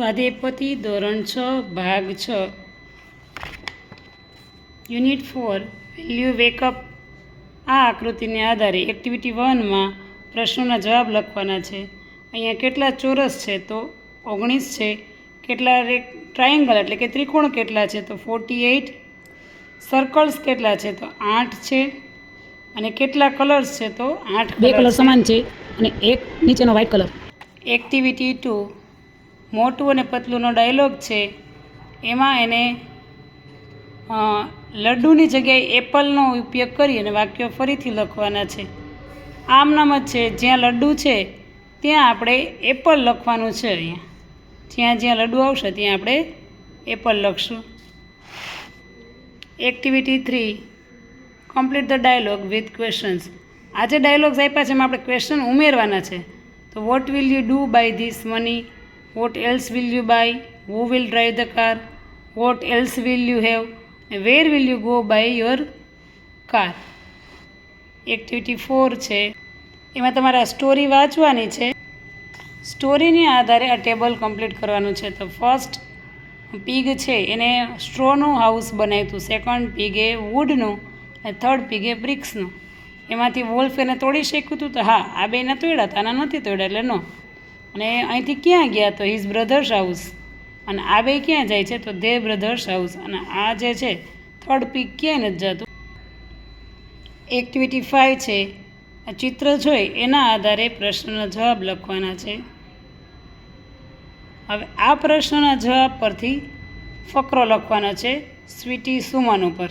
સ્વાધ્યાયપોથી ધોરણ છ ભાગ છ. યુનિટ ફોર વેલ્યુ વેકઅપ આ આકૃતિને આધારે એક્ટિવિટી વનમાં પ્રશ્નોના જવાબ લખવાના છે. અહીંયા કેટલા ચોરસ છે તો ઓગણીસ છે. કેટલા રેક ટ્રાયેંગલ એટલે કે ત્રિકોણ કેટલા છે તો ફોર્ટી એઇટ સર્કલ્સ કેટલા છે તો આઠ છે. અને કેટલા કલર્સ છે તો આઠ બે કલર સમાન છે અને એક નીચેનો વ્હાઇટ કલર એક્ટિવિટી ટુ. મોટું અને પતલુંનો ડાયલોગ છે. એમાં એને લડ્ડુની જગ્યાએ એપલનો ઉપયોગ કરી અને વાક્યો ફરીથી લખવાના છે. આમ નામ જ છે, જ્યાં લડ્ડુ છે, ત્યાં આપણે એપલ લખવાનું છે અહીંયા. જ્યાં જ્યાં લડ્ડુ આવશે, ત્યાં આપણે એપલ લખશું. Activity three complete the dialogue with questions આ જે ડાયલોગ્સ આપ્યા છે, એમાં આપણે ક્વેશ્ચન ઉમેરવાના છે. તો what will you do by this money what else will you buy who will drive the car what else will you have where will you go by your car activity four છે. એમાં તમારે story વાંચવાની છે. સ્ટોરીને આધારે આ table complete કરવાનું છે. તો ફર્સ્ટ પીગ છે. એને સ્ટ્રોનું હાઉસ બનાવ્યું હતું. સેકન્ડ પીગે વુડનું અને થર્ડ પીગે બ્રિક્સનું એમાંથી વોલ્ફ એને તોડી શક્યું હતું. તો હા, આ બેને તોડ્યા હતા આના નથી તોડ્યા, એટલે નો અને અહીંથી ક્યાં ગયા તો હિઝ બ્રધર્સ હાઉસ અને આ બે ક્યાં જાય છે તો ધે બ્રધર્સ હાઉસ અને આ જે છે થર્ડ પીક ક્યાંય નથી જતું? એક્ટિવિટી ફાઇવ છે. આ ચિત્ર જોઈ, એના આધારે પ્રશ્નનો જવાબ લખવાના છે. હવે આ પ્રશ્નના જવાબ પરથી ફકરો લખવાનો છે સ્વીટી સુમન ઉપર.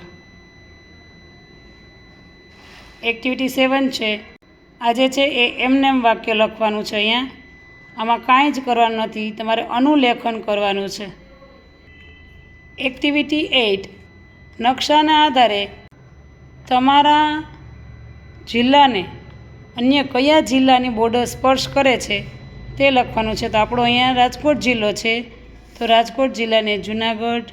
એક્ટિવિટી સેવન છે. આજે છે, એ એમનેમ વાક્ય લખવાનું છે અહીંયા. આમાં કાંઈ જ કરવાનું નથી, તમારે અનુલેખન કરવાનું છે. એક્ટિવિટી એઇટ નકશાના આધારે તમારા જિલ્લાને અન્ય કયા જિલ્લાની બોર્ડર સ્પર્શ કરે છે તે લખવાનું છે. તો આપણો અહીંયા રાજકોટ જિલ્લો છે. તો રાજકોટ જિલ્લાને જુનાગઢ,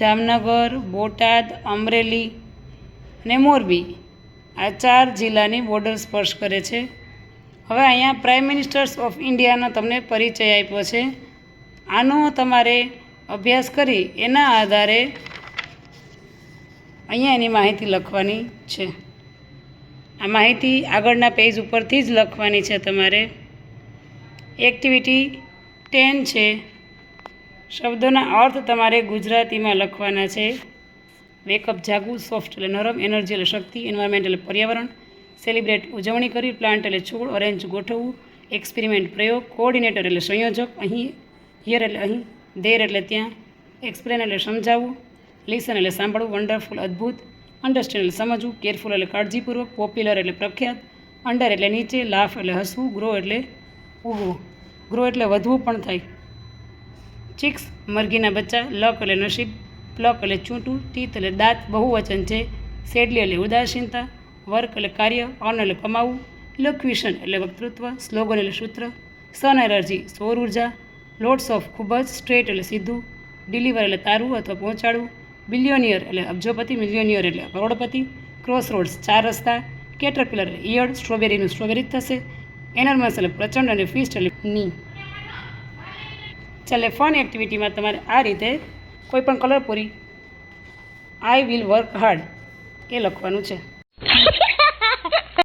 જામનગર, બોટાદ, અમરેલી અને મોરબી આ ચાર જિલ્લાની બોર્ડર સ્પર્શ કરે છે. હવે અહીંયા પ્રાઇમ મિનિસ્ટર્સ ઓફ ઇન્ડિયાનો તમને પરિચય આપ્યો છે. આનો તમારે અભ્યાસ કરી એના આધારે અહીંયા એની માહિતી લખવાની છે. આ માહિતી આગળના પેજ ઉપરથી જ લખવાની છે તમારે. એક્ટિવિટી ટેન છે. શબ્દોના અર્થ તમારે ગુજરાતીમાં લખવાના છે. વેકઅપ જાગવું સોફ્ટ એટલે નરમ એનર્જી એટલે શક્તિ એન્વાયરમેન્ટ એટલે પર્યાવરણ. સેલિબ્રેટ ઉજવણી કરવી પ્લાન્ટ એટલે છોડ, ઓરેન્જ ગોઠવવું, એક્સપેરિમેન્ટ પ્રયોગ, કોઓર્ડિનેટર એટલે સંયોજક, અહીં હિયર એટલે અહીં દેર એટલે ત્યાં, એક્સપ્લેન એટલે સમજાવવું, લિસન એટલે સાંભળવું, વન્ડરફુલ અદ્ભુત અન્ડરસ્ટેન્ડ એટલે સમજવું, કેરફુલ એટલે કાળજીપૂર્વક, પોપ્યુલર એટલે પ્રખ્યાત, અંડર એટલે નીચે, લાફ એટલે હસવું, ગ્રો એટલે ઉગવું ગ્રો એટલે વધવું પણ થાય. ચિક્સ, મરઘીના બચ્ચા, લક એટલે નસીબ, પ્લક એટલે ચૂંટું ટીથ એટલે દાંત, બહુવચન છે સેડલી એટલે ઉદાસીનતા વર્ક એટલે કાર્ય ઓન એટલે કમાવું, ઇલોક્વિશન એટલે વક્તૃત્વ, સ્લોગન એટલે સૂત્ર, સન એનર્જી સૌર ઊર્જા લોડ્સ ઓફ ખૂબ જ સ્ટ્રેટ એટલે સીધું, ડિલિવર એટલે તારવું અથવા પહોંચાડવું, બિલિયોનિયર એટલે અબજોપતિ, મિલિયોનિયર એટલે કરોડપતિ ક્રોસ રોડ્સ ચાર રસ્તા, કેટરપિલર એટલે સ્ટ્રોબેરીનું સ્ટ્રોબેરી જ થશે, એનર્મસ એટલે પ્રચંડ અને ફિસ્ટ એટલે ની. ચાલે ફન એક્ટિવિટીમાં તમારે આ રીતે કોઈ પણ કલર પૂરી. આઈ વિલ વર્ક હાર્ડ એ લખવાનું છે. Ha